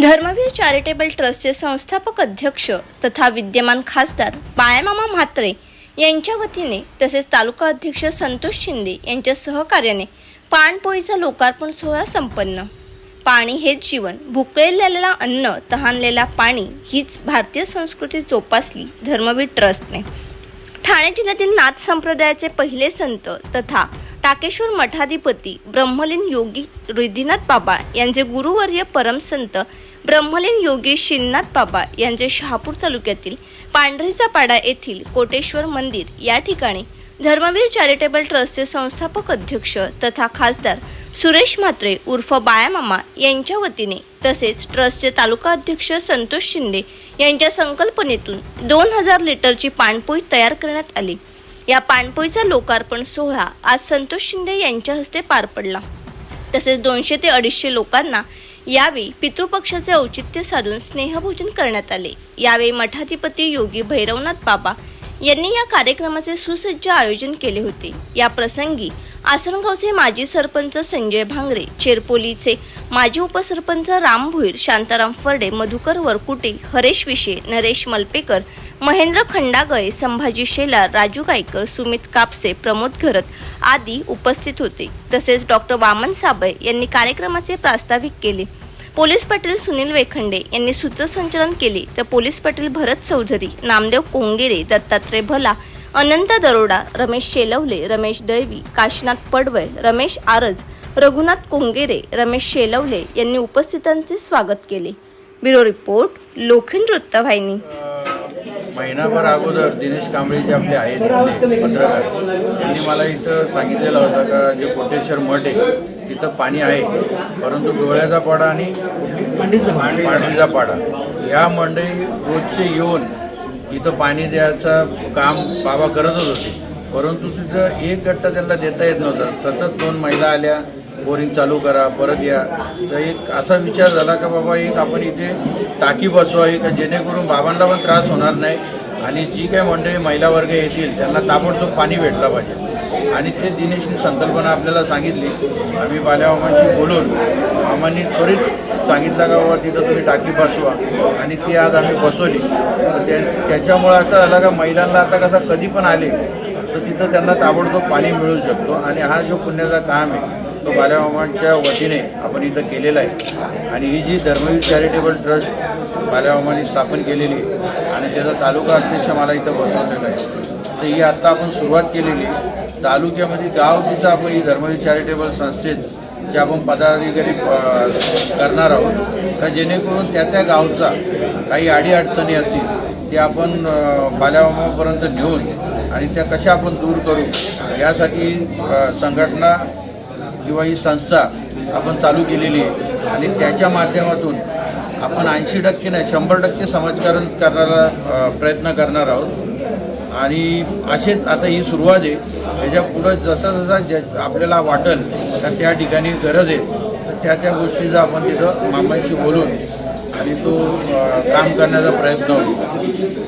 Dharmaveer charitable ट्रस्टचे संस्थापक अध्यक्ष तथा विद्यमान खासदार बाळामामा म्हात्रे यांच्या वतीने तसेच तालुका अध्यक्ष संतोष शिंदे यांच्या सहकार्याने पाणपोळीचा लोकार्पण सोहळा संपन्न. पाणी हेच जीवन भुकलेलेला अन्न तहानलेला पाणी हीच भारतीय संस्कृती जोपासली धर्मवीर ट्रस्टने. ठाणे जिल्ह्यातील नाथ संप्रदायाचे पहिले संत तथा टाकेश्वर मठाधिपती ब्रह्मलीन योगी रिद्धीनाथ बाबा यांचे गुरुवर्य परमसंत ब्रह्मलीन योगी शिलनाथ बाबा यांचे शहापूर तालुक्यातील पांढरीचा पाडा येथील कोटेश्वर मंदिर या ठिकाणी धर्मवीर चॅरिटेबल ट्रस्टचे संस्थापक अध्यक्ष तथा खासदार सुरेश म्हात्रे उर्फ बायामामा यांच्या वतीने तसेच ट्रस्टचे तालुका अध्यक्ष संतोष शिंदे यांच्या संकल्पनेतून दोन हजार लिटरची पाणपोई तयार करण्यात आली. या पाणपोईचा लोकार्पण सोहळा आज संतोष शिंदे यांच्या हस्ते पार पडला. तसेच दोनशे ते अडीचशे लोकांना यावेळी पितृपक्षाचे औचित्य साधून स्नेहभोजन करण्यात आले. यावेळी मठाधिपती योगी भैरवनाथ बाबा यांनी या कार्यक्रमाचे सुसज्ज आयोजन केले होते. या प्रसंगी आसनगावचे माजी सरपंच संजय भांगरे चेरपोलीचे माजी उपसरपंच राम भुईर शांताराम फर्डे मधुकर वरकुटे हरेश विशे नरेश मलपेकर महेंद्र खंडागळे संभाजी शेलार राजू गायकर सुमित कापसे प्रमोद घरत आदी उपस्थित होते. तसेच डॉक्टर वामन साबळे यांनी कार्यक्रमाचे प्रास्ताविक केले. पोलीस पाटील सुनील वेखंडे यांनी सूत्रसंचलन केले. तर पोलीस पाटील भरत चौधरी नामदेव कोंगेरे दत्तात्रय भला अनंत दरोडा रमेश शेलवले रमेश दैवी काशीनाथ पडवळ रमेश आरज रघुनाथ कोंगेरे रमेश शेलवले यांनी उपस्थितांचे स्वागत केले. ब्युरो रिपोर्ट लोखंड वृत्तवाहिनी. महिनाभर अगोदर दिनेश कांबळे जे आपले आहेत पत्रकार त्यांनी मला इथं सांगितलेलं होतं का जे कोटेश्वर मठ आहे तिथं पाणी आहे परंतु डोळ्याचा पाडा आणि पांढरीचा पाडा. ह्या मंडळी रोजचे येऊन इथं पाणी द्यायचं काम बाबा करतच होते. परंतु तिथं एक गट्टा त्यांना देता येत नव्हता. सतत दोन महिला आल्या बोरिंग चालू करा परत या. तर एक असा विचार झाला का बाबा एक आपण इथे टाकी बसवावी का जेणेकरून बाबांना पण त्रास होणार नाही. आणि जी काही मंडळी महिला वर्ग येतील त्यांना ताबडतोब पाणी भेटला पाहिजे. आणि ते दिनेशनी संकल्पना आपल्याला सांगितली. आम्ही बाल्यामामांशी बोलून मामांनी त्वरित सांगितलं का बाबा तिथं तुम्ही टाकी बसवा. आणि ती आज आम्ही बसवली. त्या त्याच्यामुळं असं झालं का महिलांना आता कसं कधी पण आले तर तिथं त्यांना ताबडतोब पाणी मिळू शकतो. आणि हा जो पुण्याचा काम आहे तो बाल्यामामांच्या वतीने आपण इथं केलेला आहे. आणि ही जी धर्मवीर चॅरिटेबल ट्रस्ट बाल्यामामांनी स्थापन केलेली आहे आणि त्याचा तालुका अध्यक्ष मला इथं बसवलेला आहे. तर ही आत्ता आपण सुरुवात केलेली आहे. तालुक्यामध्ये गाव तिथं आपण ही धर्मवीर चॅरिटेबल संस्थेत जे आपण पदाधिकारी करणार आहोत. तर जेणेकरून त्या त्या गावचा काही अडीअडचणी असतील ते आपण अ, बाल्यामामापर्यंत नेऊन आणि त्या कशा आपण दूर करू यासाठी संघटना किंवा ही संस्था आपण चालू केलेली आहे. आणि त्याच्या माध्यमातून आपण ऐंशी टक्के नाही शंभर टक्के समाजकारण करण्याला प्रयत्न करणार आहोत. आणि असेच आता ही सुरुवात आहे. त्याच्या पुढं जसं जसं ज आपल्याला वाटेल तर त्या ठिकाणी गरज आहे. तर त्या त्या गोष्टीचा आपण तिथं मामांशी बोलून आणि तो काम करण्याचा प्रयत्न होईल.